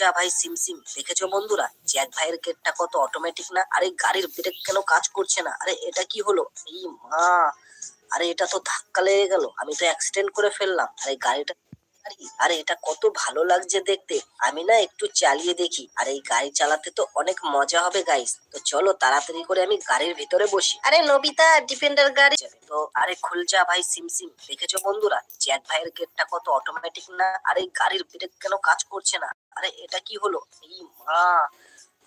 খুলজা ভাই, সিম সিম। দেখেছ বন্ধুরা, জ্যাক ভাইয়ের গেটটা কত অটোমেটিক না? আরে, গাড়ির ব্রেক কেন কাজ করছে না? আরে, এটা কি হলো? এই মা, আরে, এটা তো ধাক্কা লেগে গেল। আমি তো অ্যাক্সিডেন্ট করে ফেললাম। আরে, গাড়িটা আরে, আরে এটা কত ভালো লাগছে দেখতে। আমি না একটু চালিয়ে দেখি। আর এই গাড়ি চালাতে তো অনেক মজা হবে গাইস তো চলো তাড়াতাড়ি করে আমি গাড়ির ভিতরে বসি। আরে নবিতা ডিফেন্ডার গাড়ি তো আরে খুল যা ভাই সিম সিম। দেখেছ বন্ধুরা জ্যাক ভাইয়ের গেটটা কত অটোমেটিক না? আরে গাড়ির ব্রেক কেন কাজ করছে না? আরে এটা কি হলো? এই মা!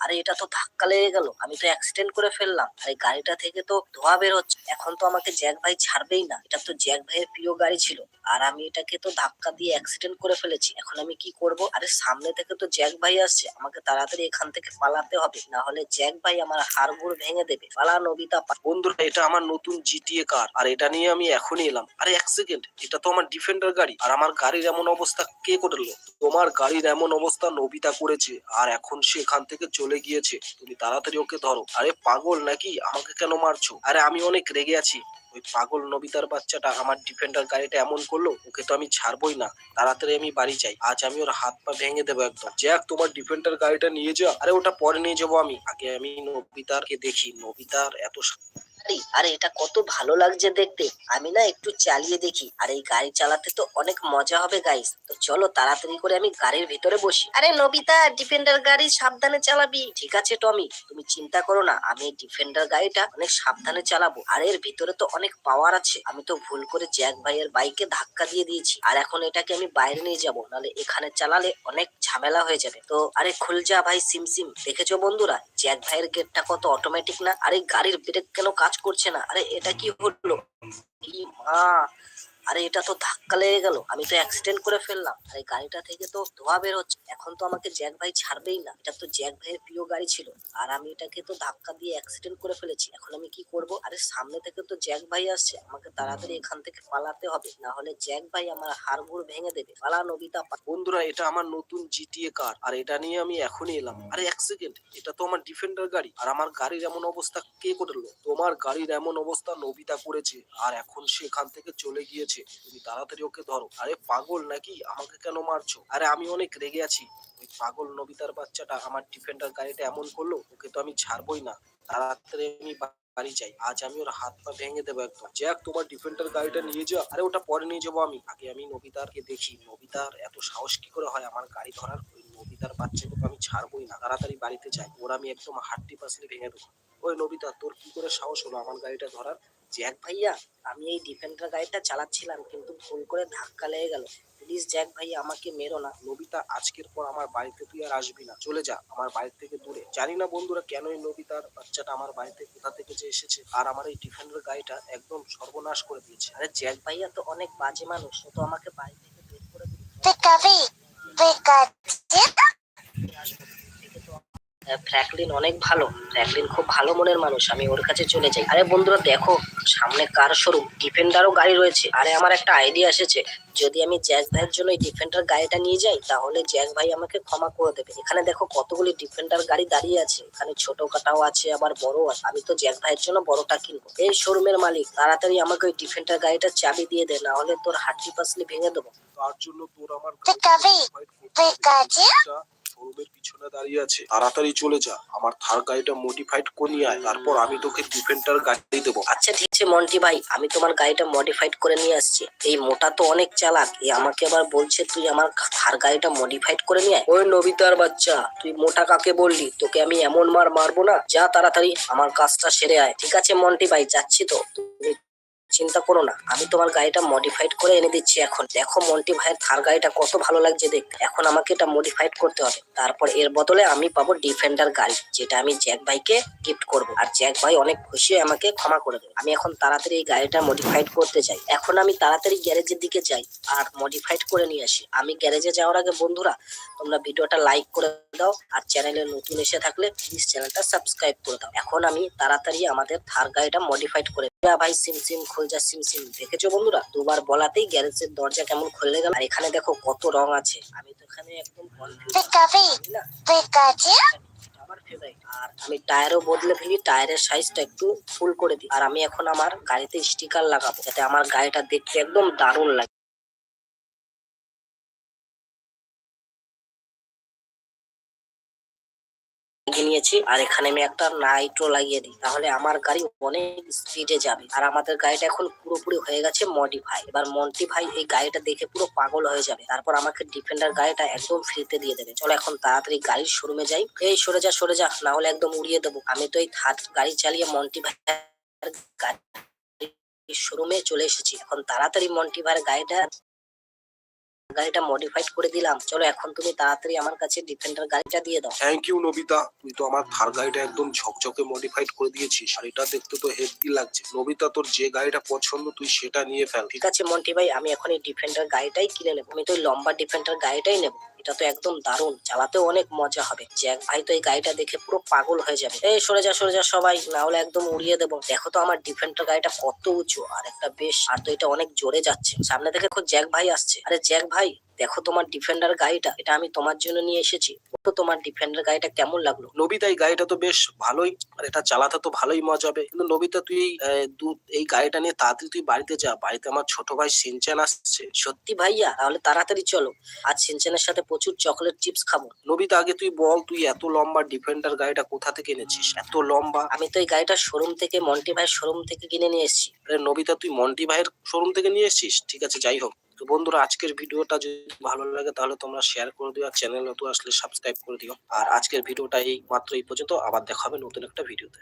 আরে, এটা তো ধাক্কা লেগে গেল। আমি তো অ্যাক্সিডেন্ট করে ফেললাম। আরে, গাড়িটা থেকে তো ধোয়া বের হচ্ছে। এখন তো আমাকে জ্যাক ভাই ছাড়বেই না। এটা তো জ্যাক ভাইয়ের প্রিয় গাড়ি ছিল। আর আমি এটাকে তো ধাক্কা দিয়ে অ্যাক্সিডেন্ট করে ফেলেছি। এখন আমি কি করব? আরে, সামনে থেকে তো জ্যাক ভাই আসছে। আমাকে তাড়াতাড়ি এখান থেকে পালাতে হবে। না হলে জ্যাক ভাই আমার হাড়গুড় ভেঙে দেবে। পালা, নবিতা বন্ধুরা, এটা আমার নতুন জিটিএ কার আর এটা নিয়ে আমি এখনই এলাম। আরে, এক সেকেন্ড এটা তো আমার ডিফেন্ডার গাড়ি। আর আমার গাড়ির এমন অবস্থা কে করল? তোমার গাড়ির এমন অবস্থা নবিতা করেছে। আর এখন সে এখান থেকে চলে গিয়েছে। তুমি তাড়াতাড়ি ওকে ধরো। আরে পাগল নাকি? আমাকে কেন মারছো? আরে আমি অনেক রেগে আছি। ওই পাগল নবিতার বাচ্চাটা আমার ডিফেন্ডার গাড়িটা এমন করল, ওকে তো আমি ছাড়বই না। তাড়াতাড়ি আমি বাড়ি যাই। আজ আমি ওর হাত পা ভেঙে দেবো একদম। জ্যাক তোমার ডিফেন্ডার গাড়িটা নিয়ে যা আরে ওটা পরে নিয়ে যাব আমি। আগে আমি নবিতারকে দেখি। নবিতার এত আরে এটা কত ভালো লাগছে দেখতে। আমি না একটু চালিয়ে দেখি। আর এই গাড়ি চালাতে তো অনেক মজা হবে গাইস তো চলো তাড়াতাড়ি করে আমি গাড়ির ভিতরে বসি। আরে, নবিতা ডিফেন্ডার গাড়ি সাবধানে চালাবি। ঠিক আছে, টমি। তুমি চিন্তা করো না, আমি ডিফেন্ডার গাড়িটা অনেক সাবধানে চালাবো। আর এর ভিতরে তো অনেক পাওয়ার আছে। আমি তো ভুল করে জ্যাক ভাইয়ের বাইকে ধাক্কা দিয়ে দিয়েছি। আর এখন এটাকে আমি বাইরে নিয়ে যাব। নাহলে এখানে চালালে অনেক ঝামেলা হয়ে যাবে। তো, আরে খুলজা ভাই সিমসিম দেখেছ বন্ধুরা জ্যাক ভাইয়ের গেটটা কত অটোমেটিক না? আরে, গাড়ির ব্রেক কেন কাজ করছে না। আরে এটা কি হলো? মা আরে এটা তো ধাক্কা লেগে গেল। আমি তো অ্যাক্সিডেন্ট করে ফেললাম। আরে গাড়িটা থেকে তো ধোয়া বের হচ্ছে। এখন তো আমাকে জ্যাক ভাই ছাড়বেই না। এটা তো জ্যাক ভাইয়ের প্রিয় গাড়ি ছিল। আর আমি এটাকে তো ধাক্কা দিয়ে অ্যাক্সিডেন্ট করে ফেলেছি। এখন আমি কি করব? আরে সামনে থেকে তো জ্যাক ভাই আসছে। আমাকে তাড়াতাড়ি এখান থেকে পালাতে হবে। না হলে জ্যাক ভাই আমার হাড়গুড় ভেঙে দেবে। পালা নবিতা বন্ধুরা, এটা আমার নতুন জিটিএ কার আর এটা নিয়ে আমি এখনই এলাম। আরে এক সেকেন্ড এটা তো আমার ডিফেন্ডার গাড়ি। আর আমার গাড়ির এমন অবস্থা কে করল? তোমার গাড়ির এমন অবস্থা নবিতা করেছে। আর এখন সে এখান থেকে চলে গিয়েছে। তুমি তাড়াতাড়ি ওকে ধরো। আরে পাগল নাকি? আমাকে কেন মারছো? আরে আমি অনেক রেগে আছি। ওই পাগল নবিতার বাচ্চাটা আমার ডিফেন্ডার গাড়িটা এমন করল, ওকে তো আমি ছাড়বই না। তাড়াতাড়ি আমি বাড়ি যাই। আজ আমি ওর হাত পা ভেঙে দেবো একদম। জ্যাক তোমার ডিফেন্ডার গাড়িটা নিয়ে যা আরে ওটা পরে নিয়ে যাব আমি। আগে আমি নবিতারকে দেখি। নবিতার এত সাহস কি করে হয় আমার গাড়ি ধরার? ওই নবিতার বাচ্চাকে তো আমি ছাড়বই না। তাড়াতাড়ি বাড়িতে যাই। ওর আমি একদম হাড্ডি পাসলি ভেঙে দেবো। ওই নবিতা, তোর কি করে সাহস হলো আমার গাড়িটা ধরার? জ্যাক ভাইয়া আমি এই ডিফেন্ডার গাড়িটা চালাচ্ছিলাম কিন্তু ভুল করে ধাক্কা লেগে গেল প্লিজ জ্যাক ভাইয়া আমাকে মেরো না নবিতা আজকের পর আমার বাড়িতে তুই আর আসবি না চলে যা আমার বাড়ি থেকে দূরে জানি না বন্ধুরা কেন এই নবিতার বাচ্চাটা আমার বাড়িতে কোথা থেকে যে এসেছে আর আমার এই ডিফেন্ডার গাড়িটা একদম সর্বনাশ করে দিয়েছে আরে জ্যাক ভাইয়া তো অনেক বাজে মানুষ তো আমাকে বাড়ি থেকে বের করে দিল. ফ্র্যাঙ্কলিন অনেক ভালো। ফ্র্যাঙ্কলিন খুব ভালো মনের মানুষ, আমি ওর কাছে চলে যাই। আরে বন্ধুরা, দেখো, সামনে কার শোরুম ডিফেন্ডারও গাড়ি রয়েছে। আরে আমার একটা আইডিয়া এসেছে। যদি আমি জ্যাক ভাইয়ের জন্য এই ডিফেন্ডার গাড়িটা নিয়ে যাই, তাহলে জ্যাক ভাই আমাকে ক্ষমা করে দেবে। এখানে দেখো কতগুলি ডিফেন্ডার গাড়ি দাঁড়িয়ে আছে। এখানে ছোট কাটাও আছে, আবার বড় আছে। আমি তো জ্যাক ভাইয়ের জন্য বড়টা কিনবো। এই শোরুমের মালিক, তাড়াতাড়ি আমাকে ওই ডিফেন্ডার গাড়িটা চাবি দিয়ে দে না হলে তোর হাড্ডি পাসলি ভেঙে দেবো। তার জন্য তোর আমার Pikachu. পিছনে দাঁড়িয়ে আছে। তাড়াতাড়ি চলে যা। আমার থার গাড়িটা মডিফাইড করিয়ে আয়। তারপর আমি তোকে ডিফেন্ডার গাড়ি দেবো। আচ্ছা ঠিক আছে, মন্টি ভাই। আমি তোমার গাড়িটা মডিফাইড করে নিয়ে আসছি। এই মোটা তো অনেক চালাক। এ আমাকে আবার বলছে, তুই আমার থার গাড়িটা মডিফাইড করে নিয়ে আয়। ওই নবিতার বাচ্চা, তুই মোটা কাকে বললি? তোকে আমি এমন মার মারবো না। যা তাড়াতাড়ি আমার কাজটা সেরে আয়। ঠিক আছে, মন্টি ভাই, যাচ্ছি তো। তুমি চিন্তা করো না, আমি তোমার গাড়িটা মডিফাইড করে এনে দিচ্ছি এখন। দেখো মন্টি ভাইয়ের থার গাড়িটা কত ভালো লাগছে দেখতে। এখন আমাকে এটা মডিফাইড করতে হবে। তারপর এর বদলে আমি পাবো ডিফেন্ডার গাড়ি, যেটা আমি জ্যাক ভাইকে গিফট করব। আর জ্যাক ভাই অনেক খুশি আমাকে ক্ষমা করে দেবে। আমি এখন তাড়াতাড়ি এই গাড়িটা মডিফাইড করতে চাই। এখন আমি তাড়াতাড়ি গ্যারেজের দিকে যাই আর মডিফাইড করে নিয়ে আসি। আমি গ্যারেজে যাওয়ার আগে বন্ধুরা, তোমরা ভিডিওটা লাইক করে দাও আর চ্যানেলে নতুন এসে থাকলে প্লিজ চ্যানেলটা সাবস্ক্রাইব করে দাও। এখন আমি তাড়াতাড়ি আমাদের থার গাড়িটা মডিফাইড করে ভাই সিম সিম খুলজা সিম সিম। দেখেছ বন্ধুরা? দুবার বলাতেই গ্যারেজের দরজা কেমন খুললে গেল। আর এখানে দেখো কত রং আছে। আমি তো এখানে একদম আমার ফেভারিট আর আমি টায়ারও বদলে ফেলি টায়ারের সাইজটা একটু ফুল করে দিই। আর আমি এখন আমার গাড়িতে স্টিকার লাগাবো যাতে আমার গাড়িটা দেখতে একদম দারুণ লাগে। নিয়েছি আর এখানে আমি একটা নাইট্রো লাগিয়ে দিই। তাহলে আমার গাড়ি অনেক স্পিডে যাবে। আর আমাদের গাড়িটা এখন পুরোপুরি হয়ে গেছে মডিফাই এবার মন্টি ভাই এই গাড়িটা দেখে পুরো পাগল হয়ে যাবে। তারপর আমাকে ডিফেন্ডার গাড়িটা একদম ফ্রিতে দিয়ে দেবে। চলো এখন তাড়াতাড়ি গাড়ির শোরুমে যাই। এই সরে যা সরে যা না হলে একদম উড়িয়ে দেবো। আমি তো এই থার্ড গাড়ি চালিয়ে মন্টি ভাই শোরুমে চলে এসেছি। এখন তাড়াতাড়ি মন্টি ভাইয়ের গাড়িটা গাড়িটা মডিফাইড করে দিলাম। চলো এখন তুমি তাড়াতাড়ি আমার কাছে ডিফেন্ডার গাড়িটা দিয়ে দাও। Thank you Nobita. তুই তো আমার থার গাড়িটা একদম ঝকঝকে মডিফাইড করে দিয়েছিস। আর এটা দেখতে তো হেভি লাগছে। নবিতা তোর যে গাড়িটা পছন্দ তুই সেটা নিয়ে ফেল। ঠিক আছে মন্টি ভাই আমি এখন এই ডিফেন্ডার গাড়িটাই কিনে নেব। আমি তো লম্বা ডিফেন্ডার গাড়িটাই নেব। এটা তো একদম দারুণ। চালাতেও অনেক মজা হবে। জ্যাক, ভাই তো এই গাড়িটা দেখে পুরো পাগল হয়ে যাবে। এই, সরে যা সরে যা সবাই। না হলে একদম উড়িয়ে দেবো। দেখো তো আমার ডিফেন্ডার গাড়িটা কত উঁচু। আর একটা বেশ। আর তো এটা অনেক জোরে যাচ্ছে। সামনে দেখে খুব জ্যাক ভাই আসছে। আরে জ্যাক ভাই দেখো তোমার ডিফেন্ডার গাড়িটা এটা আমি তোমার জন্য নিয়ে এসেছি। তো তোমার ডিফেন্ডার গাড়িটা কেমন লাগল? নবিতা এই গাড়িটা তো বেশ ভালোই আর এটা চালাতে তো ভালোই মজা হবে। কিন্তু নবিতা তুই এই গাড়িটা নিয়ে তাড়াতাড়ি তুই বাড়িতে যা। বাড়িতে আমার ছোট ভাই সিনচান আসছে। সত্যি ভাইয়া তাহলে তাড়াতাড়ি চলো। আজ সিনচেনের সাথে প্রচুর চকলেট চিপস খাব। নবিতা আগে তুই বল তুই এত লম্বা ডিফেন্ডার গাড়িটা কোথা থেকে এনেছিস? এত লম্বা? আমি তো এই গাড়িটা শোরুম থেকে মন্টি ভাইয়ের শোরুম থেকে কিনে নিয়ে এসেছি। আরে নবিতা তুই মন্টি ভাইয়ের শোরুম থেকে নিয়ে এসেছিস? ঠিক আছে যাই হোক। তো বন্ধুরা, আজকের ভিডিওটা যদি ভালো লাগে তাহলে তোমরা শেয়ার করে দিও আর চ্যানেল নতুন আসলে সাবস্ক্রাইব করে দিও। আর আজকের ভিডিওটা এই মাত্র এই পর্যন্ত, আবার দেখা হবে নতুন একটা ভিডিওতে।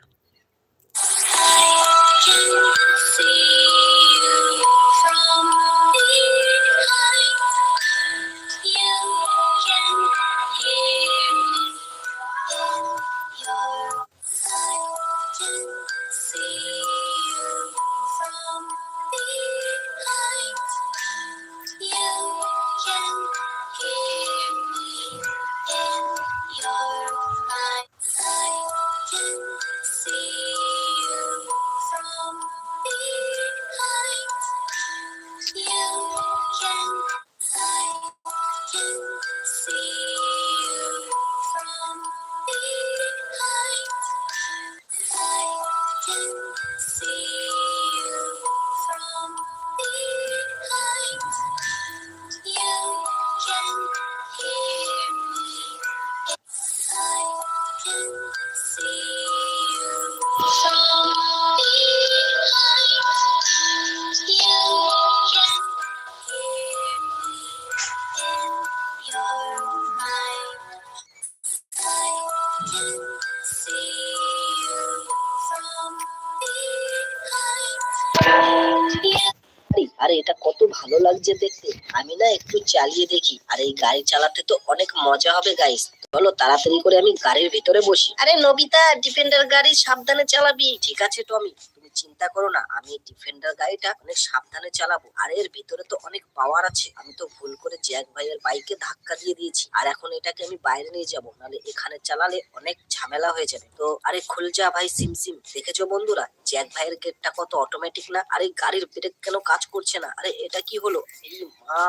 আরে, এটা কত ভালো লাগছে দেখতে। আমি না একটু চালিয়ে দেখি। আর এই গাড়ি চালাতে তো অনেক মজা হবে গাইস চলো তাড়াতাড়ি করে আমি গাড়ির ভিতরে বসি। আরে নবিতা ডিফেন্ডার গাড়ি সাবধানে চালাবি। ঠিক আছে টমি তুমি চিন্তা করো না, আমি ডিফেন্ডার গাড়িটা অনেক সাবধানে চালাবো। আর এর ভিতরে তো অনেক পাওয়ার আছে। আমি তো ভুল করে জ্যাক ভাইয়ের বাইকে ধাক্কা দিয়ে দিয়েছি। আর এখন এটাকে আমি বাইরে নিয়ে যাব। নাহলে এখানে চালালে অনেক ঝামেলা হয়ে যাবে। তো আরে খুল যা ভাই, সিম সিম। দেখেছ বন্ধুরা জ্যাক ভাইয়ের গেটটা কত অটোমেটিক না? আরে গাড়ির ব্রেক কেন কাজ করছে না? আরে এটা কি হলো? এই মা!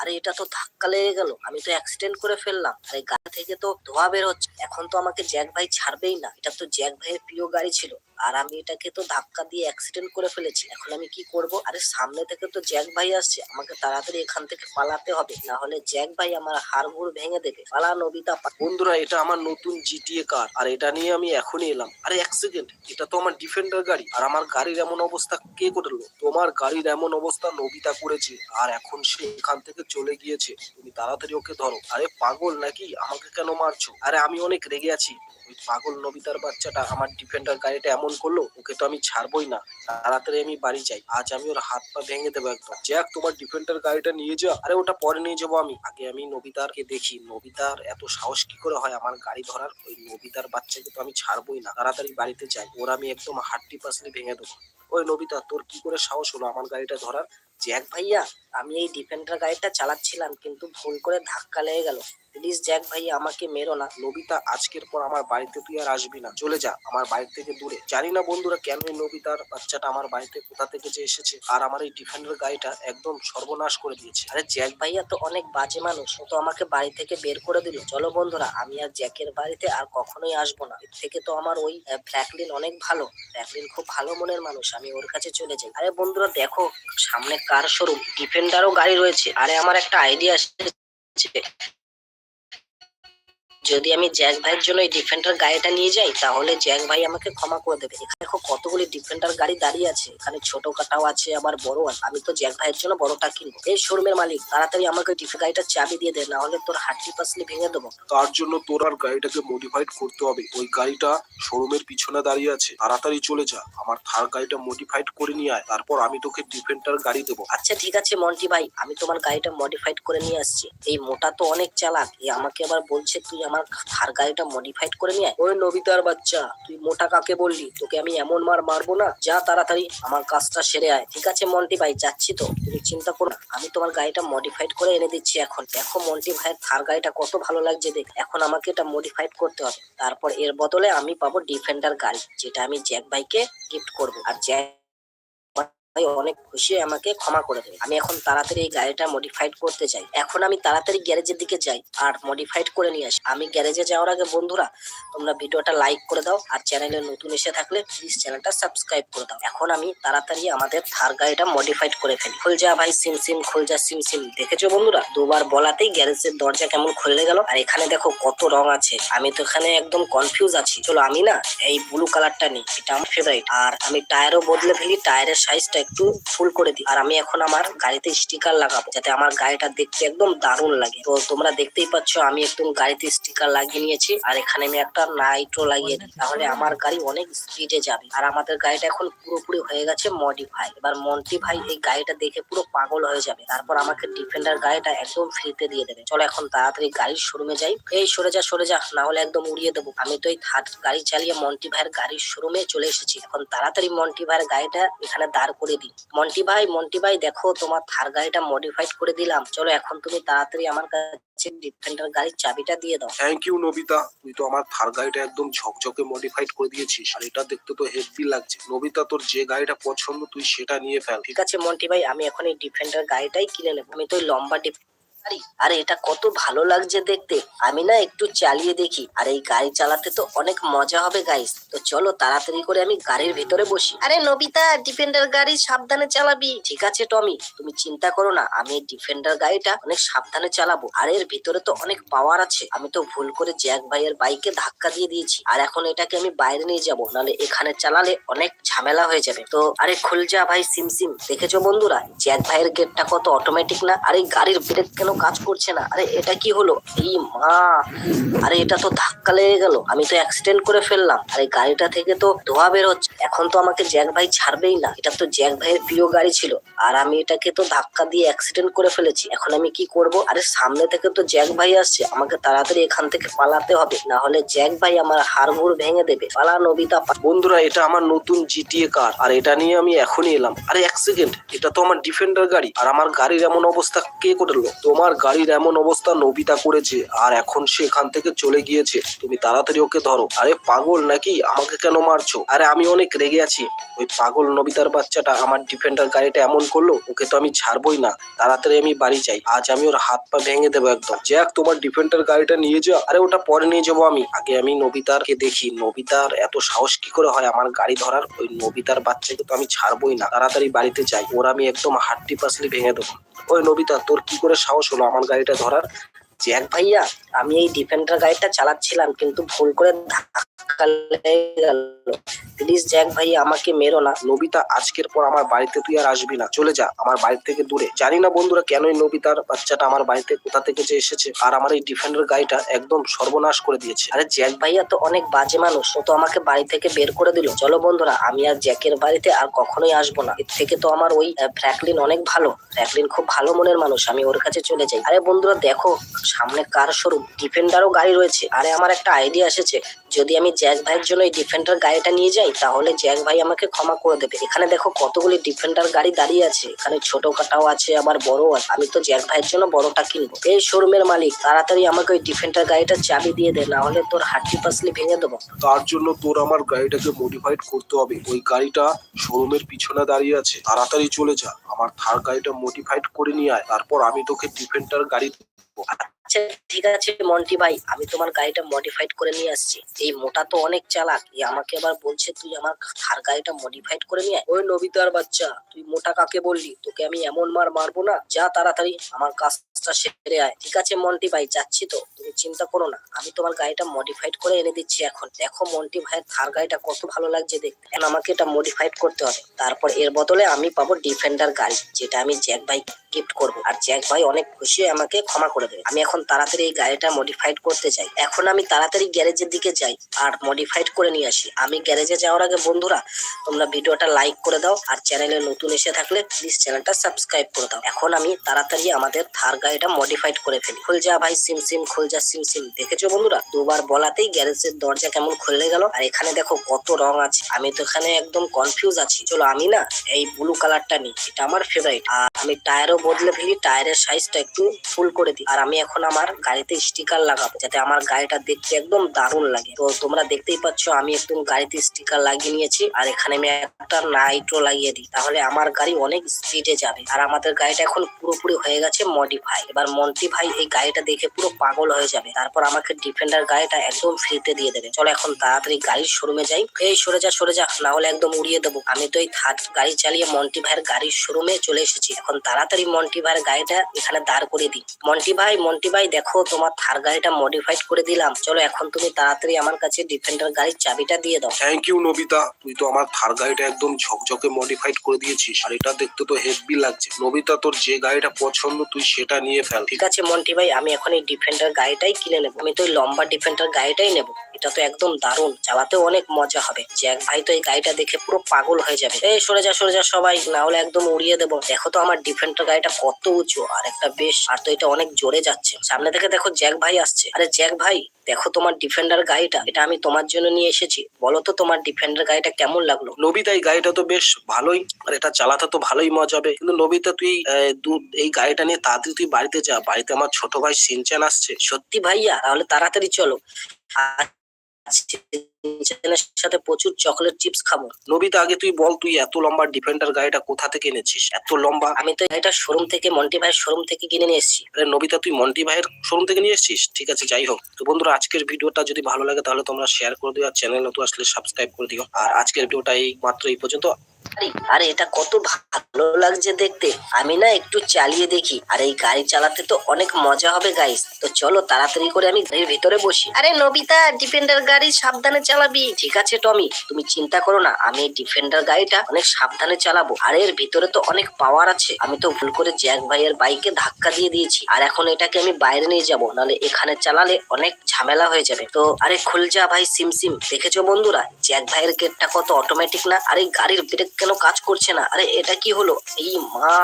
আরে এটা তো ধাক্কা লেগে গেল। আমি তো অ্যাক্সিডেন্ট করে ফেললাম। আরে গাড়ি থেকে তো ধোয়া বের হচ্ছে। এখন তো আমাকে জ্যাক ভাই ছাড়বেই না। এটা তো জ্যাক ভাইয়ের প্রিয় গাড়ি ছিল। আর আমি এটাকে তো ধাক্কা দিয়ে অ্যাক্সিডেন্ট করে ফেলেছি। এখন আমি কি করব? আরে সামনে থেকে তো জ্যাক ভাই আসছে। আমাকে তাড়াতাড়ি এখান থেকে পালাতে হবে। না হলে জ্যাক ভাই আমার হাড়গুড় ভেঙে দেবে। পালা নবিতা বন্ধুরা, এটা আমার নতুন জিটিএ কার আর এটা নিয়ে আমি এখনই এলাম। আরে এক সেকেন্ড এটা তো আমার ডিফেন্ডার গাড়ি। আর আমার গাড়ির এমন অবস্থা কে করল? তোমার গাড়ির এমন অবস্থা নবিতা করেছে। আর এখন সে এখান থেকে চলে গিয়েছে। তুমি তাড়াতাড়ি ওকে ধরো। আরে পাগল নাকি? আমাকে কেন মারছো? আরে আমি অনেক রেগে আছি। ওই পাগল নবিতার বাচ্চাটা আমার ডিফেন্ডার গাড়িটা এমন করল, ওকে তো আমি ছাড়বই না। তাড়াতাড়ি আমি বাড়ি যাই। আজ আমি ওর হাত পা ভেঙে দেবো একদম। জ্যাক তোমার ডিফেন্ডার গাড়িটা নিয়ে যা আরে ওটা পরে নিয়ে যাব আমি। আগে আমি নবিতারকে দেখি। নবিতার এত সাহস কি করে হয় আমার গাড়ি ধরার? ওই নবিতার বাচ্চাকে তো আমি ছাড়বই না। তাড়াতাড়ি বাড়িতে যাই। ওর আমি একদম হাড্ডি পাসলি ভেঙে দেবো। ওই নবিতা, তোর কি করে সাহস হলো আমার গাড়িটা ধরার? জ্যাক ভাইয়া আমি এই ডিফেন্ডার গাড়িটা চালাচ্ছিলাম কিন্তু ভুল করে ধাক্কা লেগে গেল। প্লিজ জ্যাক ভাইয়া আমাকে মেরো না। নবিতা আজকের পর আমার বাড়িতে তুই আর আসবি না। চলে যা আমার বাড়ি থেকে দূরে। জানি না বন্ধুরা কেন এই নবিতার বাচ্চাটা আমার বাড়িতে কোথা থেকে যে এসেছে আর আমার এই ডিফেন্ডার গাড়িটা একদম সর্বনাশ করে দিয়েছে। আরে জ্যাক ভাইয়া তো অনেক বাজে মানুষ ও তো আমাকে বাড়ি থেকে বের করে দিল। চলো বন্ধুরা আমি আর জ্যাকের বাড়িতে আর কখনোই আসব না। এর থেকে তো আমার ওই আহ, ফ্র্যাঙ্কলিন অনেক ভালো। ফ্র্যাঙ্কলিন খুব ভালো মনের মানুষ আমি ওর কাছে চলে যাই। আরে বন্ধুরা দেখো সামনে কার শোরুম ডিফেন্ডারও গাড়ি রয়েছে। আরে আমার একটা আইডিয়া এসেছে। যদি আমি জ্যাক ভাইয়ের জন্য এই ডিফেন্ডার গাড়িটা নিয়ে যাই তাহলে জ্যাক ভাই আমাকে ক্ষমা করে দেবে। এখানে দেখো কতগুলি ডিফেন্ডার গাড়ি দাঁড়িয়ে আছে। এখানে ছোট কাটাও আছে আবার বড় আছে। আমি তো জ্যাক ভাইয়ের জন্য বড়টা কিনবো। এই শোরুমের মালিক তাড়াতাড়ি আমাকে ডিফেন্ডার গাড়িটার চাবি দিয়ে দে না হলে তোর হাড্ডি পাসলি ভেঙে দেবো। তার জন্য তোর আর গাড়িটাকে মডিফাইড করতে হবে। ওই গাড়িটা শোরুমের পিছনে দাঁড়িয়ে আছে। তাড়াতাড়ি চলে যা। আমার থার গাড়িটা মডিফাইড করে নিয়ে আয়। তারপর আমি তোকে ডিফেন্ডার গাড়ি দেবো। আচ্ছা ঠিক আছে মন্টি ভাই। আমি তোমার গাড়িটা মডিফাইড করে নিয়ে আসছি। এই মোটা তো অনেক চালাক। এ আমাকে আবার বলছে তুই আমার থার গাড়িটা মডিফাইড করে নিয়ে ওই নবিতার বাচ্চা, তুই মোটা কাকে বললি? তোকে আমি এমন মার মারবো না, যা তাড়াতাড়ি আমার কাজটা সেরে আয়। ঠিক আছে, মন্টি ভাই, যাচ্ছি তো। তুমি চিন্তা করো। আমি তোমার গাড়িটা মডিফাইড করে এনে দিচ্ছি এখন। দেখো মন্টি ভাইয়ের থার গাড়িটা কত ভালো লাগছে দেখ। এখন আমাকে এটা মডিফাইড করতে হবে। তারপর এর বদলে আমি পাবো ডিফেন্ডার গাড়ি, যেটা আমি জ্যাক ভাইকে গিফট করব। আর জ্যাক ভাই অনেক খুশি আমাকে ক্ষমা করে দেবে। আমি এখন তাড়াতাড়ি এই গাড়িটা মডিফাইড করতে চাই। এখন আমি তাড়াতাড়ি গ্যারেজের দিকে যাই আর মডিফাইড করে নিয়ে আসি। আমি গ্যারেজে যাওয়ার আগে বন্ধুরা, তোমরা ভিডিওটা লাইক করে দাও আর চ্যানেলে নতুন এসে থাকলে প্লিজ চ্যানেলটা সাবস্ক্রাইব করে দাও। এখন আমি তাড়াতাড়ি আমাদের থার গাড়িটা মডিফাইড করে ফেলি। খুল যা ভাই, সিম সিম, খুল যা, সিম সিম। দেখেছ বন্ধুরা, দুবার বলাতেই গ্যারেজের দরজা কেমন খুলে গেল। আর এখানে দেখো কত রং আছে। আমি তো এখানে একদম কনফিউজ আছি। চলো আমি না এই ব্লু কালারটা নিই। এটা আমার ফেভারিট আর আমি টায়ারও বদলে ফেলি। টায়ারের সাইজটা একটু ফুল করে দিই। আর আমি এখন আমার গাড়িতে স্টিকার লাগাবো, যাতে আমার গাড়িটা দেখতে একদম দারুণ লাগে। তো তোমরা দেখতেই পাচ্ছ, আমি একদম গাড়িতে স্টিকার লাগিয়ে নিয়েছি। আর এখানে আমি একটা নাইট্রো লাগিয়ে দিই, তাহলে আমার গাড়ি অনেক স্পিডে যাবে। আর আমাদের গাড়িটা এখন পুরোপুরি হয়ে গেছে মডিফাই এবার মন্টি ভাই এই গাড়িটা দেখে পুরো পাগল হয়ে যাবে। তারপর আমাকে ডিফেন্ডার গাড়িটা একদম ফ্রিতে দিয়ে দেবে। চলো এখন তাড়াতাড়ি গাড়ির শোরুমে যাই। এই সরে যা সরে যা, না হলে একদম উড়িয়ে দেবো। আমি তো এই থার্ড গাড়ি চালিয়ে মন্টি ভাইয়ের গাড়ির শোরুমে চলে এসেছি। এখন তাড়াতাড়ি মন্টি ভাইয়ের গাড়িটা এখানে দাঁড় করে দিই মন্টি ভাই মন্টি ভাই দেখো তোমার থার গাড়িটা মডিফাইড করে দিলাম। চলো এখন তুমি তাড়াতাড়ি আমার কাছে ডিফেন্ডার গাড়ির চাবিটা দিয়ে দাও। Thank you Nobita. তুই তো আমার থার গাড়িটা একদম ঝকঝকে মডিফাইড করে দিয়েছিস আর এটা দেখতে তো হেভি লাগছে। নবিতা তোর যে গাড়িটা পছন্দ তুই সেটা নিয়ে ফেল। ঠিক আছে মন্টি ভাই আমি এখন এই ডিফেন্ডার গাড়িটাই কিনে নেব। আমি তো ওই লম্বা ডিফ আরে এটা কত ভালো লাগছে দেখতে। আমি না একটু চালিয়ে দেখি। আর এই গাড়ি চালাতে তো অনেক মজা হবে গাইস তো চলো তাড়াতাড়ি করে আমি গাড়ির ভিতরে বসি। আরে, নবিতা ডিফেন্ডার গাড়ি সাবধানে চালাবি। ঠিক আছে, টমি। তুমি চিন্তা করো না, আমি ডিফেন্ডার গাড়িটা অনেক সাবধানে চালাবো। আর এর ভিতরে তো অনেক পাওয়ার আছে। আমি তো ভুল করে জ্যাক ভাইয়ের বাইকে ধাক্কা দিয়ে দিয়েছি। আর এখন এটাকে আমি বাইরে নিয়ে যাব, নাহলে এখানে চালালে অনেক ঝামেলা হয়ে যাবে। তো, আরে খুল যা ভাই, সিম সিম। দেখেছ বন্ধুরা জ্যাক ভাইয়ের গেটটা কত অটোমেটিক না? আর এই গাড়ির ব্রেক কেন কাজ করছে না। আরে, এটা কি হলো? এই মা, আরে, এটা তো ধাক্কা লেগে গেল। আমি তো অ্যাক্সিডেন্ট করে ফেললাম। আর, গাড়িটা থেকে তো ধোয়া বের হচ্ছে। এখন তো আমাকে জ্যাক ভাই ছাড়বেই না। এটা তো জ্যাক ভাইয়ের প্রিয় গাড়ি ছিল। আর আমি এটাকে তো ধাক্কা দিয়ে অ্যাক্সিডেন্ট করে ফেলেছি। এখন আমি কি করব? আরে, সামনে থেকে তো জ্যাক ভাই আসছে। আমাকে তাড়াতাড়ি এখান থেকে পালাতে হবে। না হলে জ্যাক ভাই আমার হাড়গুড় ভেঙে দেবে। পালা, নবিতা বন্ধুরা, এটা আমার নতুন জিটিএ কার আর এটা নিয়ে আমি এখনই এলাম। আরে সেকেন্ড এটা তো আমার ডিফেন্ডার গাড়ি। আর আমার গাড়ির এমন অবস্থা কে করল তোমার গাড়ির এমন অবস্থা নবিতা করেছে, আর এখন সে এখান থেকে চলে গিয়েছে। তুমি তাড়াতাড়ি ওকে ধরো। আরে পাগল নাকি? আমাকে কেন মারছো? আরে আমি অনেক রেগে আছি। ওই পাগল নবিতার বাচ্চাটা আমার ডিফেন্ডার গাড়িটা এমন করল, ওকে তো আমি ছাড়বই না। তাড়াতাড়ি আমি বাড়ি চাই আজ আমি ওর হাত পা ভেঙে দেবো একদম। জ্যাক তোমার ডিফেন্ডার গাড়িটা নিয়ে যাও। আরে ওটা পরে নিয়ে যাব আমি। আগে আমি নবিতারকে দেখি। নবিতার এত সাহস কি করে হয় আমার গাড়ি ধরার? ওই নবিতার বাচ্চাকে তো আমি ছাড়বই না। তাড়াতাড়ি বাড়িতে যাই। ওর আমি একদম হাড্ডি পাসলি ভেঙে দেবো। ওই নবিতা তোর কি করে সাহস হলো আমার গাড়িটা ধরার? জ্যাক ভাইয়া আমি এই ডিফেন্ডার গাড়িটা চালাচ্ছিলাম কিন্তু ভুল করে ধাক্কা গেল। প্লিজ জ্যাক ভাইয়া আমাকে মেরো না। নবিতা আজকের পর আমার বাড়িতে তুই আর আসবি না। চলে যা আমার বাড়ি থেকে দূরে। জানি না বন্ধুরা কেন এই নবিতার বাচ্চাটা আমার বাড়িতে কোথা থেকে যে এসেছে আর আমার এই ডিফেন্ডার গাড়িটা একদম সর্বনাশ করে দিয়েছে। আরে জ্যাক ভাইয়া তো অনেক বাজে মানুষ ও তো আমাকে বাড়ি থেকে বের করে দিল। চলো বন্ধুরা আমি আর জ্যাকের বাড়িতে আর কখনোই আসব না। এর থেকে তো আমার ওই আহ, ফ্র্যাঙ্কলিন অনেক ভালো। ফ্র্যাঙ্কলিন খুব ভালো মনের মানুষ আমি ওর কাছে চলে যাই। আরে বন্ধুরা দেখো সামনে কার শোরুম ডিফেন্ডারও গাড়ি রয়েছে। আরে, আমার একটা আইডিয়া এসেছে। যদি আমি জ্যাক ভাইয়ের জন্য এই ডিফেন্ডার গাড়িটা নিয়ে যাই, তাহলে জ্যাক ভাই আমাকে ক্ষমা করে দেবে। এখানে দেখো কতগুলি ডিফেন্ডার গাড়ি দাঁড়িয়ে আছে। এখানে ছোট কাটাও আছে, আবার বড় আছে। আমি তো জ্যাক ভাইয়ের জন্য বড়টা কিনবো। এই শোরুমের মালিক, তাড়াতাড়ি আমাকে ওই ডিফেন্ডার গাড়িটা চাবি দিয়ে দে না হলে তোর হাড্ডি পাসলি ভেঙে দেবো। তার জন্য তোর আমার গাড়িটাকে মডিফাইড করতে হবে। ওই গাড়িটা শোরুমের পিছনে দাঁড়িয়ে আছে। তাড়াতাড়ি চলে যা। আমার থার গাড়িটা মডিফাইড করে নিয়ে আয়। তারপর আমি তোকে ডিফেন্ডার গাড়ি দেবো। আচ্ছা ঠিক আছে মন্টি ভাই, আমি তোমার গাড়িটা মডিফাইড করে নিয়ে আসছি এই মোটা তো অনেক চালাক, এ আমাকে আবার বলছে তুই আমার থার গাড়িটা মডিফাইড করে নিয়ে আয়। ওই নবিতার বাচ্চা, তুই মোটা কাকে বললি তোকে আমি এমন মার মারবো না, যা তাড়াতাড়ি আমার কাজ কাজটা সেরে আয়। ঠিক আছে, মন্টি ভাই, যাচ্ছি তো। তুমি চিন্তা করো না, আমি তোমার গাড়িটা মডিফাইড করে এনে দিচ্ছি এখন। দেখো মন্টি ভাইয়ের থার গাড়িটা কত ভালো লাগছে দেখতে। এখন আমাকে এটা মডিফাইড করতে হবে। তারপর এর বদলে আমি পাবো ডিফেন্ডার গাড়ি, যেটা আমি জ্যাক ভাই গিফট করব। আর জ্যাক ভাই অনেক খুশি আমাকে ক্ষমা করে দেবে। আমি এখন তাড়াতাড়ি এই গাড়িটা মডিফাইড করতে চাই। এখন আমি তাড়াতাড়ি গ্যারেজের দিকে যাই আর মডিফাইড করে নিয়ে আসি। আমি গ্যারেজে যাওয়ার আগে বন্ধুরা, তোমরা ভিডিওটা লাইক করে দাও। আর চ্যানেলে নতুন এসে থাকলে প্লিজ চ্যানেলটা সাবস্ক্রাইব করে দাও। এখন আমি তাড়াতাড়ি আমাদের থার গাড়িটা মডিফাইড করে ফেলি। খুল যা ভাই সিম সিম খুল যা সিম সিম দেখেছ বন্ধুরা? দুবার বলাতেই গ্যারেজের দরজা কেমন খুলে গেল। আর এখানে দেখো কত রং আছে। আমি তো এখানে একদম কনফিউজ আছি। চলো আমি না এই ব্লু কালারটা নিই। এটা আমার ফেভারিট আর আমি টায়ারও বদলে ফেলি। টায়ারের সাইজটা একটু ফুল করে দিই। আর আমি এখন আমার গাড়িতে স্টিকার লাগাবো, যাতে আমার গাড়িটা দেখতে একদম দারুণ লাগে। তো তোমরা দেখতেই পাচ্ছ, আমি একদম গাড়িতে স্টিকার লাগিয়ে নিয়েছি। আর এখানে আমি একটা নাইট্রো লাগিয়ে দিই। তাহলে আমার গাড়ি অনেক স্পিডে যাবে। আর আমাদের গাড়িটা এখন পুরোপুরি হয়ে গেছে মডিফাই এবার মন্টি ভাই এই গাড়িটা দেখে পুরো পাগল হয়ে যাবে। তারপর আমাকে ডিফেন্ডার গাড়িটা একদম ফ্রিতে দিয়ে দেবে। চলো এখন তাড়াতাড়ি গাড়ির শোরুমে যাই। এই, সরে যা সরে যা, না হলে একদম উড়িয়ে দেবো। আমি তো এই থার্ড গাড়ি চালিয়ে মন্টি ভাইয়ের গাড়ির শোরুমে চলে এসেছি। এখন তাড়াতাড়ি মন্টি ভাইয়ের গাড়িটা এখানে দাঁড় করে দিই। মন্টি ভাই মন্টি ভাই, দেখো তোমার থার গাড়িটা মডিফাইড করে দিলাম। চলো এখন তুমি তাড়াতাড়ি আমার কাছে ডিফেন্ডার গাড়ির চাবিটা দিয়ে দাও। Thank you Nobita. তুই তো আমার থার গাড়িটা একদম ঝকঝকে মডিফাইড করে দিয়েছিস। আর এটা দেখতে তো হেভি লাগছে। নবিতা, তোর যে গাড়িটা পছন্দ, তুই সেটা নিয়ে ফেল। ঠিক আছে মন্টি ভাই আমি এখন এই ডিফেন্ডার গাড়িটাই কিনে নেব। আমি তো লম্বা ডিফেন্ডার গাড়িটাই নেব। এটা তো একদম দারুণ। চালাতেও অনেক মজা হবে। জ্যাক ভাই তো এই গাড়িটা দেখে পুরো পাগল হয়ে যাবে। এই সরে যা সরে যা সবাই। না হলে একদম উড়িয়ে দেবো। দেখো তো আমার ডিফেন্ডার গাড়িটা কত উঁচু। আর একটা বেশ। আর তো এটা অনেক জোরে যাচ্ছে। সামনে থেকে দেখো জ্যাক ভাই আসছে। আরে জ্যাক ভাই দেখো তোমার ডিফেন্ডার গাড়িটা এটা আমি তোমার জন্য নিয়ে এসেছি। বলো তো তোমার ডিফেন্ডার গাড়িটা কেমন লাগল? নবিতা এই গাড়িটা তো বেশ ভালোই। আর এটা চালাতে তো ভালোই মজা হবে। কিন্তু নবিতা তুই এই গাড়িটা নিয়ে তাড়াতাড়ি তুই বাড়িতে যা বাড়িতে আমার ছোট ভাই সিনচান আসছে। সত্যি ভাইয়া তাহলে তাড়াতাড়ি চলো। সাথে প্রচুর চকলেট চিপস খাব। নবিতা আগে তুই বল তুই এত লম্বা ডিফেন্ডার গাড়িটা কোথা থেকে এনেছিস? এত লম্বা? আমি তো এটা শোরুম থেকে মন্টি ভাইয়ের শোরুম থেকে কিনে নিয়ে এসেছি। আরে নবিতা তুই মন্টি ভাইয়ের শোরুম থেকে নিয়ে এসেছিস? ঠিক আছে যাই হোক। তো বন্ধুরা আজকের ভিডিওটা যদি ভালো লাগে তাহলে তোমরা শেয়ার করে দিও আর চ্যানেল নতুন আসলে সাবস্ক্রাইব করে দিও। আর আজকের ভিডিওটা এই মাত্র এই পর্যন্ত। আরে, এটা কত ভালো লাগছে দেখতে। আমি না একটু চালিয়ে দেখি। আর, এই গাড়ি চালাতে তো অনেক মজা হবে গাইস তো চলো তাড়াতাড়ি করে আমি গাড়ির ভিতরে বসি। আরে, নবিতা ডিফেন্ডার গাড়ি সাবধানে চালাবি। ঠিক আছে, টমি। তুমি চিন্তা করো না, আমি ডিফেন্ডার গাড়িটা অনেক সাবধানে চালাবো। আর, এর ভিতরে তো অনেক পাওয়ার আছে। আমি তো ভুল করে জ্যাক ভাইয়ের বাইকে ধাক্কা দিয়ে দিয়েছি। আর এখন এটাকে আমি বাইরে নিয়ে যাব, নাহলে এখানে চালালে অনেক ঝামেলা হয়ে যাবে। তো, আরে, খুল যা ভাই, সিম সিম। দেখেছ বন্ধুরা জ্যাক ভাইয়ের গেটটা কত অটোমেটিক না? আর এই গাড়ির ব্রেক কেন কাজ করছে না? আরে এটা কি হলো? এই মা!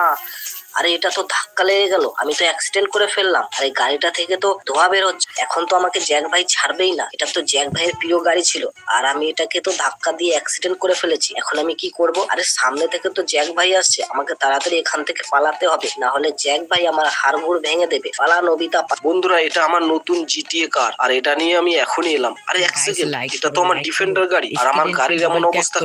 আরে এটা তো ধাক্কা লেগে গেল। আমি তো অ্যাক্সিডেন্ট করে ফেললাম। আর এই গাড়িটা থেকে তো ধোয়া বের হচ্ছে। এখন তো আমাকে জ্যাক ভাই ছাড়বেই না। এটা তো জ্যাক ভাইয়ের প্রিয় গাড়ি ছিল। আর আমি এটাকে তো ধাক্কা দিয়ে অ্যাক্সিডেন্ট করে ফেলেছি। এখন আমি কি করব? আরে সামনে থেকে তো জ্যাক ভাই আসছে। আমাকে তাড়াতাড়ি এখান থেকে পালাতে হবে। না হলে জ্যাক ভাই আমার হাড়গুড় ভেঙে দেবে। পালা নবিতা বন্ধুরা এটা আমার নতুন জিটিএ কার আর এটা নিয়ে আমি এখনই এলাম। আরে এক সেকেন্ড এটা তো আমার ডিফেন্ডার গাড়ি। আর আমার গাড়ির এমন অবস্থা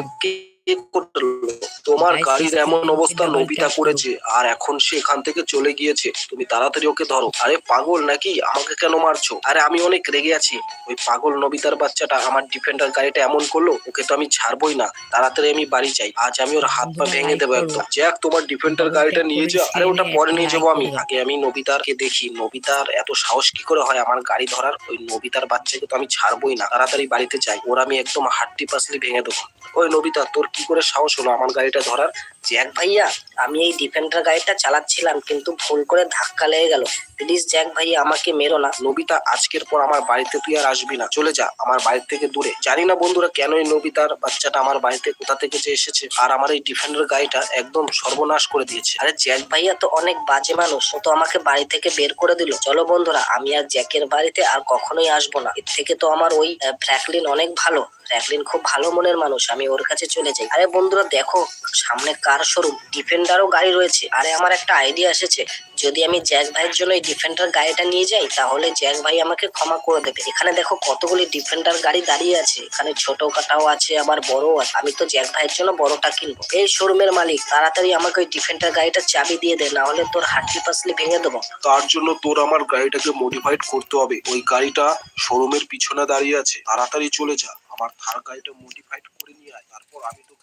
তোমার গাড়ির এমন অবস্থা নবিতা করেছে আর এখন সে এখান থেকে চলে গিয়েছে। তুমি তাড়াতাড়ি ওকে ধরো। আরে পাগল নাকি? আমাকে কেন মারছো? আরে আমি অনেক রেগে আছি। ওই পাগল নবিতার বাচ্চাটা আমার ডিফেন্ডার গাড়িটা এমন করল ওকে তো আমি ছাড়বই না। তাড়াতাড়ি আমি বাড়ি যাই। আজ আমি ওর হাত পা ভেঙে দেবো একদম। জ্যাক তোমার ডিফেন্ডার গাড়িটা নিয়ে যা আরে ওটা পরে নিয়ে যাব আমি। আগে আমি নবিতারকে দেখি। নবিতার এত সাহস কি করে হয়? আমার গাড়ি ধরার ওই নবিতার বাচ্চাকে তো আমি ছাড়বই না। তাড়াতাড়ি বাড়িতে যাই। ওর আমি একদম হাড্ডি পাসলি ভেঙে দেবো। ওই নবিতা তোর কি করে সাহস হলো আমার গাড়িটা ধরার? জ্যাক ভাইয়া আমি এই ডিফেন্ডার গাড়িটা চালাচ্ছিলাম কিন্তু ভুল করে ধাক্কা লেগে গেল। প্লিজ জ্যাক ভাইয়া আমাকে মেরো না। নবিতা আজকের পর আমার বাড়িতে তুই আর আসবি না। চলে যা আমার বাড়ি থেকে দূরে। জানি না বন্ধুরা কেন এই নবিতার বাচ্চাটা আমার বাড়িতে কোথা থেকে যে এসেছে আর আমার এই ডিফেন্ডার গাড়িটা একদম সর্বনাশ করে দিয়েছে। আরে জ্যাক ভাইয়া তো অনেক বাজে মানুষ ও তো আমাকে বাড়ি থেকে বের করে দিল। চলো বন্ধুরা আমি আর জ্যাকের বাড়িতে আর কখনোই আসব না। এর থেকে তো আমার ওই আহ, ফ্র্যাঙ্কলিন অনেক ভালো। ফ্র্যাঙ্কলিন খুব ভালো মনের মানুষ আমি ওর কাছে চলে যাই। আরে বন্ধুরা দেখো সামনে কার শোরুম ডিফেন্ডারও গাড়ি রয়েছে। আরে আমার একটা আইডিয়া এসেছে, যদি আমি জ্যাক ভাইয়ের জন্য এই ডিফেন্ডার গাড়িটা নিয়ে যাই, তাহলে জ্যাক ভাই আমাকে ক্ষমা করে দেবে। এখানে দেখো কতগুলি ডিফেন্ডার গাড়ি দাঁড়িয়ে আছে। এখানে ছোট কাটাও আছে, আবার বড়ও আছে। আমি তো জ্যাক ভাইয়ের জন্য বড়টা কিনবো। এই শোরুমের মালিক, তাড়াতাড়ি আমাকে ওই ডিফেন্ডার গাড়িটা চাবি দিয়ে দে না হলে তোর হাড্ডি পাসলি ভেঙে দেবো। তার জন্য তোর আমার গাড়িটাকে মডিফাইড করতে হবে। ওই গাড়িটা শোরুমের পিছনে দাঁড়িয়ে আছে। তাড়াতাড়ি চলে যা। আমার থার গাড়িটা মডিফাইড করে নিয়ে আয়। তারপর আমি দেবো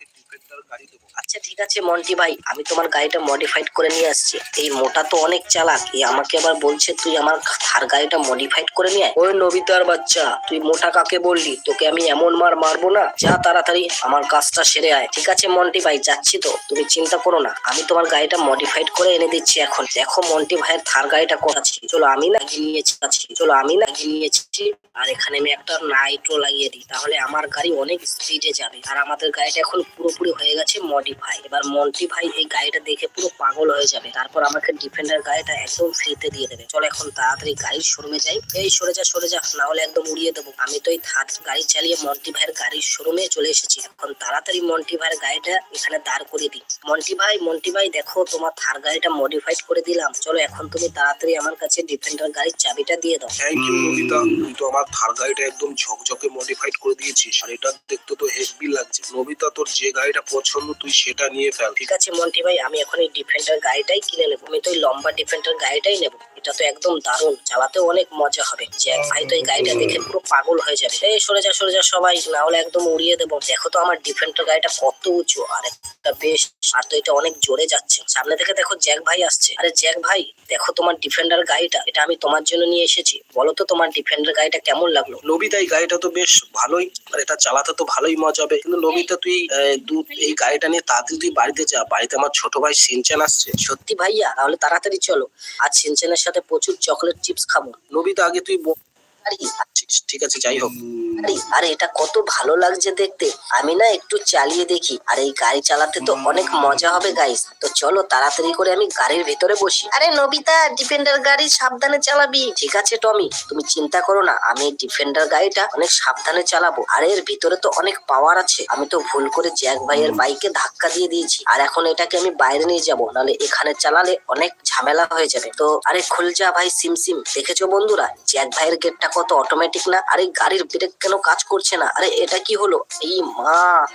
আচ্ছা ঠিক আছে, মন্টি ভাই, আমি তোমার গাড়িটা মডিফাইড করে নিয়ে আসছি। এই মোটা তো অনেক চালাক, এ আমাকে আবার বলছে তুই আমার থার গাড়িটা মডিফাইড করে নিয়ে ওই নবিতার বাচ্চা, তুই মোটা কাকে বললি? তোকে আমি এমন মার মারবো না, যা তাড়াতাড়ি আমার কাজটা সেরে আয়। ঠিক আছে, মন্টি ভাই, যাচ্ছি তো, তুমি চিন্তা করো না। আমি তোমার গাড়িটা মডিফাইড করে এনে দিচ্ছি এখন। দেখো, মন্টি ভাইয়ের থার গাড়িটা কোথাচ্ছি চলো, আমি না নিয়েছি। চলো, আমি না নিয়েছি আর এখানে আমি একটা নাইট্রো লাগিয়ে দিই। তাহলে আমার গাড়ি অনেক স্পিডে যাবে। আর আমাদের গাড়িটা এখন পুরোপুরি হয়ে গেছে মডিফাই এবার ভাই এই গাড়িটা দেখে পুরো পাগল হয়ে যাবে। তারপর আমাকে ডিফেন্ডার গাড়িটা একদম ফ্রিতে দিয়ে দেবে। চলো এখন তাড়াতাড়ি গাড়ির শোরুমে যাই। এই সরে যা সরে যা, না হলে একদম উড়িয়ে দেবো। আমি তো এই থার্ড গাড়ি চালিয়ে মন্টি ভাইয়ের গাড়ির শোরুমে চলে এসেছি। এখন তাড়াতাড়ি মন্টি ভাইয়ের গাড়িটা এখানে দাঁড় করে দিই। মন্টি ভাই মন্টি ভাই দেখো তোমার থার গাড়িটা মডিফাইড করে দিলাম। চলো এখন তুমি তাড়াতাড়ি আমার কাছে ডিফেন্ডার গাড়ির চাবিটা দিয়ে দাও। থ্যাংক ইউ নবিতা তুই তো আমার থার গাড়িটা একদম ঝকঝকে মডিফাইড করে দিয়েছিস। আর এটা দেখতে তো হেভি লাগছে। নবিতা তোর যে গাড়িটা পছন্দ, তুই সেটা নিয়ে ফেল। ঠিক আছে, মন্টি ভাই, আমি এখন এই ডিফেন্ডার গাড়িটাই কিনে নেব। আমি তো এই লম্বা ডিফেন্ডার গাড়িটাই নেব। এটা তো একদম দারুণ। চালাতেও অনেক মজা হবে। জ্যাক ভাই তো এই গাড়িটা দেখে পুরো পাগল হয়ে যাবে। এই সরে যা সরে যা সবাই না হলে একদম উড়িয়ে দেবো। দেখো তো আমার ডিফেন্ডার গাড়িটা কত উঁচু। আর একটা বেশ আর তো এটা অনেক জোরে যাচ্ছে। সামনে থেকে দেখো জ্যাক ভাই আসছে। আরে জ্যাক ভাই দেখো তোমার ডিফেন্ডার গাড়িটা। এটা আমি তোমার জন্য নিয়ে এসেছি। বলো তো তোমার ডিফেন্ডার গাড়িটা কেমন লাগল? নবিতা এই গাড়িটা তো বেশ ভালোই। আর এটা চালাতে তো ভালোই মজা হবে। কিন্তু নবিতা তুই এই গাড়িটা নিয়ে তাড়াতাড়ি তুই বাড়িতে যা। বাড়িতে আমার ছোট ভাই সিনচান আসছে। সত্যি ভাইয়া তাহলে তাড়াতাড়ি চলো। আজ সিনচেনের সাথে প্রচুর চকলেট চিপস খাব। নবিতা আগে তুই ঠিক আছে, যাই হোক। আরে এটা কত ভালো লাগছে দেখতে। আমি না একটু চালিয়ে দেখি। আর, এই গাড়ি চালাতে তো অনেক মজা হবে গাইস তো চলো, তাড়াতাড়ি করে আমি গাড়ির ভেতরে বসি। আরে, নবিতা ডিফেন্ডার গাড়ি সাবধানে চালাবি। ঠিক আছে, টমি। তুমি চিন্তা করো না, আমি ডিফেন্ডার গাড়িটা অনেক সাবধানে চালাবো। আর, এর ভিতরে তো অনেক পাওয়ার আছে। আমি তো ভুল করে জ্যাক ভাইয়ের বাইকে ধাক্কা দিয়ে দিয়েছি। আর এখন এটাকে আমি বাইরে নিয়ে যাব, নাহলে এখানে চালালে অনেক ঝামেলা হয়ে যাবে। তো, আরে, খুলজা ভাই, সিম সিম। দেখেছ বন্ধুরা জ্যাক ভাইয়ের গেটটা কত অটোমেটিক না আরে গাড়ির ব্রেক কেন কাজ করছে না? আরে এটা কি হলো? এই মা!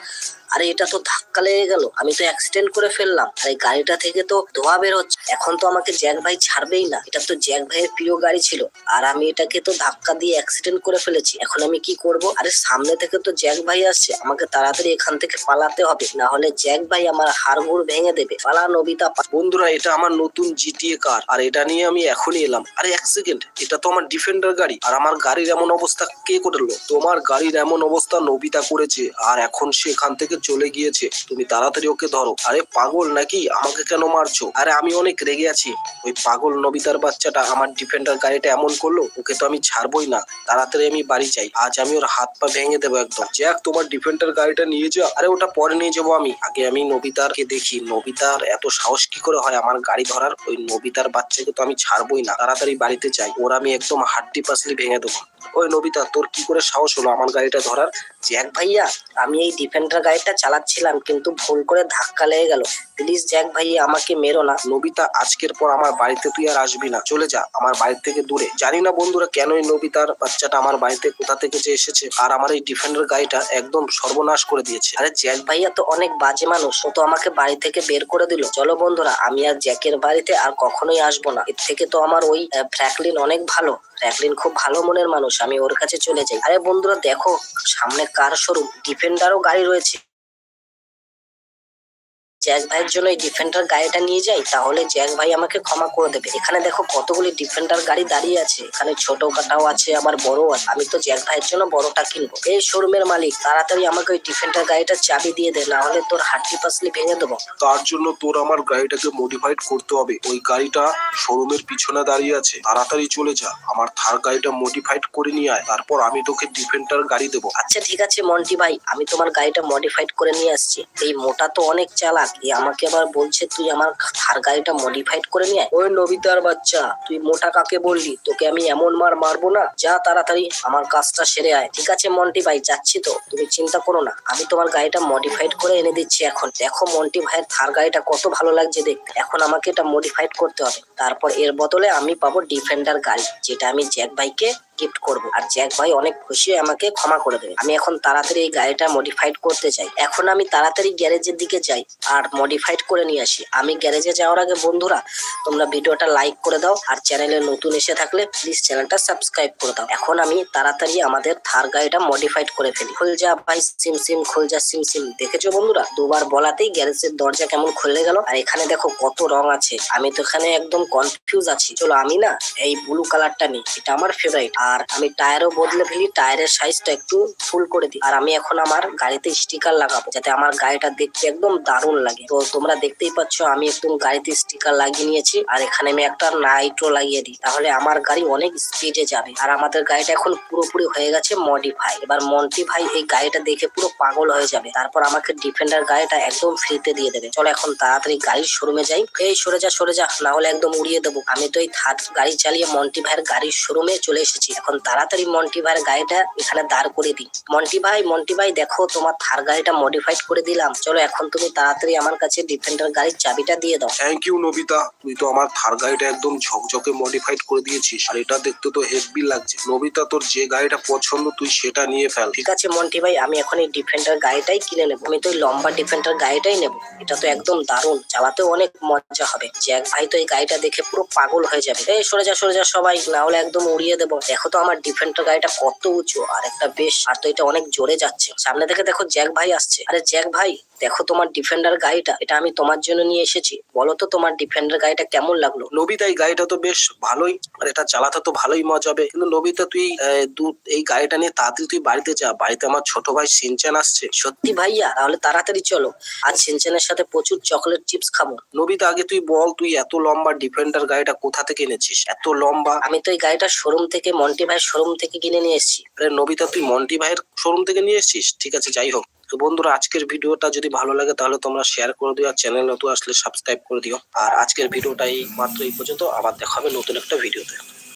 আরে এটা তো ধাক্কা লেগে গেল। আমি তো অ্যাক্সিডেন্ট করে ফেললাম। আর এই গাড়িটা থেকে তো ধোয়া বের হচ্ছে এখন তো আমাকে জ্যাক ভাই ছাড়বেই না। এটা তো জ্যাক ভাইয়ের প্রিয় গাড়ি ছিল। আর আমি এটাকে তো ধাক্কা দিয়ে অ্যাক্সিডেন্ট করে ফেলেছি। এখন আমি কি করব? আরে সামনে থেকে তো জ্যাক ভাই আসছে। আমাকে তাড়াতাড়ি এখান থেকে পালাতে হবে। না হলে জ্যাক ভাই আমার হাড়গুড় ভেঙে দেবে। পালা নবিতা বন্ধুরা, এটা আমার নতুন জিটিএ কার আর এটা নিয়ে আমি এখনই এলাম। আরে এক সেকেন্ড এটা তো আমার ডিফেন্ডার গাড়ি। আর আমার গাড়ির এমন অবস্থা কে করল? তোমার গাড়ির এমন অবস্থা নবিতা করেছে। আর এখন সে এখান থেকে চলে গিয়েছে। তুমি তাড়াতাড়ি ওকে ধরো। আরে পাগল নাকি? আমাকে কেন মারছো? আরে আমি অনেক রেগে আছি। ওই পাগল নবিতার বাচ্চাটা আমার ডিফেন্ডার গাড়িটা এমন করল, ওকে তো আমি ছাড়বই না। তাড়াতাড়ি আমি বাড়ি চাই আজ আমি ওর হাত পা ভেঙে দেবো একদম। জ্যাক তোমার ডিফেন্ডার গাড়িটা নিয়ে যা আরে ওটা পরে নিয়ে যাব আমি। আগে আমি নবিতারকে দেখি। নবিতার এত সাহস কি করে হয় আমার গাড়ি ধরার? ওই নবিতার বাচ্চাকে তো আমি ছাড়বই না। তাড়াতাড়ি বাড়িতে চাই ওর আমি একদম হাড্ডি পাসলি ভেঙে দেবো। ওই নবিতা, তোর কি করে সাহস হলো আমার গাড়িটা ধরার? জ্যাক ভাইয়া, আমি এই ডিফেন্ডার গাড়িটা চালাচ্ছিলাম, কিন্তু ভুল করে ধাক্কা লেগে গেল। প্লিজ জ্যাক ভাইয়া, আমাকে মেরো না। নবিতা, আজকের পর আমার বাড়িতে তুই আর আসবি না। চলে যা, আমার বাড়ি থেকে দূরে। জানি না বন্ধুরা কেন এই নবিতার বাচ্চাটা আমার বাড়িতে কোথা থেকে যে এসেছে, আর আমার এই ডিফেন্ডার গাড়িটা একদম সর্বনাশ করে দিয়েছে। আরে জ্যাক ভাইয়া তো অনেক বাজে মানুষ, ও তো আমাকে বাড়ি থেকে বের করে দিল। চলো বন্ধুরা, আমি আর জ্যাকের বাড়িতে আর কখনোই আসব না। এর থেকে তো আমার ওই ফ্র্যাকলিন অনেক ভালো। ফ্র্যাকলিন খুব ভালো মনের মানুষ। আমি ওর কাছে চলে যাই। আরে বন্ধুরা দেখো সামনে কার শোরুম ডিফেন্ডারও গাড়ি রয়েছে। জ্যাক ভাইয়ের জন্য এই ডিফেন্ডার গাড়িটা নিয়ে যাই তাহলে জ্যাক ভাই আমাকে ক্ষমা করে দেবে। এখানে দেখো কতগুলি ডিফেন্ডার গাড়ি দাঁড়িয়ে আছে। এখানে ছোট কাটাও আছে আবার বড় আছে। আমি তো জ্যাক ভাইয়ের জন্য বড়টা কিনবো। এই শোরুমের মালিক তাড়াতাড়ি আমাকে ওই ডিফেন্ডার গাড়িটা চাবি দিয়ে দে না হলে তোর হাড্ডি পাসলি ভেঙে দেবো। তার জন্য তোর আমার গাড়িটাকে মডিফাইড করতে হবে। ওই গাড়িটা শোরুমের পিছনে দাঁড়িয়ে আছে। তাড়াতাড়ি চলে যা। আমার থার গাড়িটা মডিফাইড করে নিয়ে আয়। তারপর আমি তোকে ডিফেন্ডার গাড়ি দেবো। আচ্ছা ঠিক আছে মন্টি ভাই। আমি তোমার গাড়িটা মডিফাইড করে নিয়ে আসছি। এই মোটা তো অনেক চালাক। এ আমাকে আবার বলছে তুই আমার থার গাড়িটা মডিফাইড করে নিয়ে ওই নবিতার বাচ্চা, তুই মোটা কাকে বললি? তোকে আমি এমন মার মারবো না, যা তাড়াতাড়ি আমার কাজটা সেরে আয়। ঠিক আছে, মন্টি ভাই, যাচ্ছি তো, তুমি চিন্তা করো না। আমি তোমার গাড়িটা মডিফাইড করে এনে দিচ্ছি এখন। দেখো মন্টি ভাইয়ের থার গাড়িটা কত ভালো লাগছে দেখতে। এখন আমাকে এটা মডিফাইড করতে হবে। তারপর এর বদলে আমি পাবো ডিফেন্ডার গাড়ি, যেটা আমি জ্যাক ভাইকে গিফট করব। আর জ্যাক ভাই অনেক খুশি হয়ে আমাকে ক্ষমা করে দেবে। আমি এখন তাড়াতাড়ি এই গাড়িটা মডিফাইড করতে চাই। এখন আমি তাড়াতাড়ি গ্যারেজের দিকে যাই আর মডিফাইড করে নিয়ে আসি। আমি গ্যারেজে যাওয়ার আগে বন্ধুরা, তোমরা ভিডিওটা লাইক করে দাও আর চ্যানেলে নতুন এসে থাকলে প্লিজ চ্যানেলটা সাবস্ক্রাইব করে দাও। এখন আমি তাড়াতাড়ি আমাদের থার গাড়িটা মডিফাইড করে ফেলি। খুল যা ভাই, সিম সিম, খুল যা, সিম সিম। দেখেছ বন্ধুরা? দুবার বলাতেই গ্যারেজের দরজা কেমন খুলে গেল। আর এখানে দেখো কত রং আছে। আমি তো এখানে একদম কনফিউজ আছি। চলো আমি না এই ব্লু কালারটা নিই। এটা আমার ফেভারিট আর আমি টায়ারও বদলে ফেলি টায়ারের সাইজটা একটু ফুল করে দিই। আর আমি এখন আমার গাড়িতে স্টিকার লাগাবো, যাতে আমার গাড়িটা দেখতে একদম দারুণ লাগে। তো তোমরা দেখতেই পাচ্ছ, আমি একদম গাড়িতে স্টিকার লাগিয়ে নিয়েছি, আর এখানে আমি একটা নাইট্রো লাগিয়ে দিই। তাহলে আমার গাড়ি অনেক স্পিডে যাবে। আর আমাদের গাড়িটা এখন পুরোপুরি হয়ে গেছে মডিফাই এবার মন্টি ভাই এই গাড়িটা দেখে পুরো পাগল হয়ে যাবে। তারপর আমাকে ডিফেন্ডার গাড়িটা একদম ফ্রিতে দিয়ে দেবে। চলো এখন তাড়াতাড়ি গাড়ির শোরুমে যাই। এই সরে যা সরে যা, না হলে একদম উড়িয়ে দেবো। আমি তো এই থার্ড গাড়ি চালিয়ে মন্টি ভাইয়ের গাড়ির শোরুমে চলে এসেছি। এখন তাড়াতাড়ি মন্টি ভাইয়ের গাড়িটা এখানে দাঁড় করে দিই। মন্টি ভাই মন্টি ভাই দেখো তোমার থার গাড়িটা মডিফাইড করে দিলাম। চলো এখন তুমি তাড়াতাড়ি আমার কাছে ডিফেন্ডার গাড়ির চাবিটা দিয়ে দাও। Thank you Nobita. তুই তো আমার থার গাড়িটা একদম ঝকঝকে মডিফাইড করে দিয়েছিস। আর এটা দেখতে তো হেভি লাগছে। নবিতা তোর যে গাড়িটা পছন্দ তুই সেটা নিয়ে ফেল। ঠিক আছে মন্টি ভাই আমি এখন এই ডিফেন্ডার গাড়িটাই কিনে নেব। আমি তো এই লম্বা ডিফেন্ডার গাড়িটাই নেব। এটা তো একদম দারুণ। চালাতেও অনেক মজা হবে। জ্যাক ভাই তো এই গাড়িটা দেখে পুরো পাগল হয়ে যাবে। এই সরে যা সরে যা সবাই। না হলে একদম উড়িয়ে দেবো। দেখো তো আমার ডিফেন্ডার গাড়িটা কত উঁচু আর একটা বেশ আর তো এটা অনেক জোরে যাচ্ছে। সামনে থেকে দেখো জ্যাক ভাই আসছে। আরে জ্যাক ভাই দেখো তোমার ডিফেন্ডার গাড়িটা এটা আমি তোমার জন্য নিয়ে এসেছি। বলো তো তোমার ডিফেন্ডার গাড়িটা কেমন লাগল? নবিতা এই গাড়িটা তো বেশ ভালোই আর এটা চালাতে তো ভালোই মজা হবে। কিন্তু নবিতা তুই এই গাড়িটা নিয়ে তাড়াতাড়ি তুই বাড়িতে যা। বাড়িতে আমার ছোট ভাই সিনচান আসছে। সত্যি ভাইয়া তাহলে তাড়াতাড়ি চলো। আর সিনচেনের সাথে প্রচুর চকলেট চিপস খাব। নবিতা আগে তুই বল তুই এত লম্বা ডিফেন্ডার গাড়িটা কোথা থেকে এনেছিস? এত লম্বা। আমি তো এই গাড়িটা শোরুম থেকে মন্টি ভাইয়ের শোরুম থেকে কিনে নিয়ে এসেছি। আরে নবিতা, তুই মন্টি ভাইয়ের শোরুম থেকে নিয়ে এসেছিস? ঠিক আছে, যাই হোক। তো বন্ধুরা, আজকের ভিডিওটা যদি ভালো লাগে, তাহলে তোমরা শেয়ার করে দিও আর চ্যানেল নতুন আসলে সাবস্ক্রাইব করে দিও। আর আজকের ভিডিওটা এই মাত্র এই পর্যন্ত। আবার দেখা হবে নতুন একটা ভিডিওতে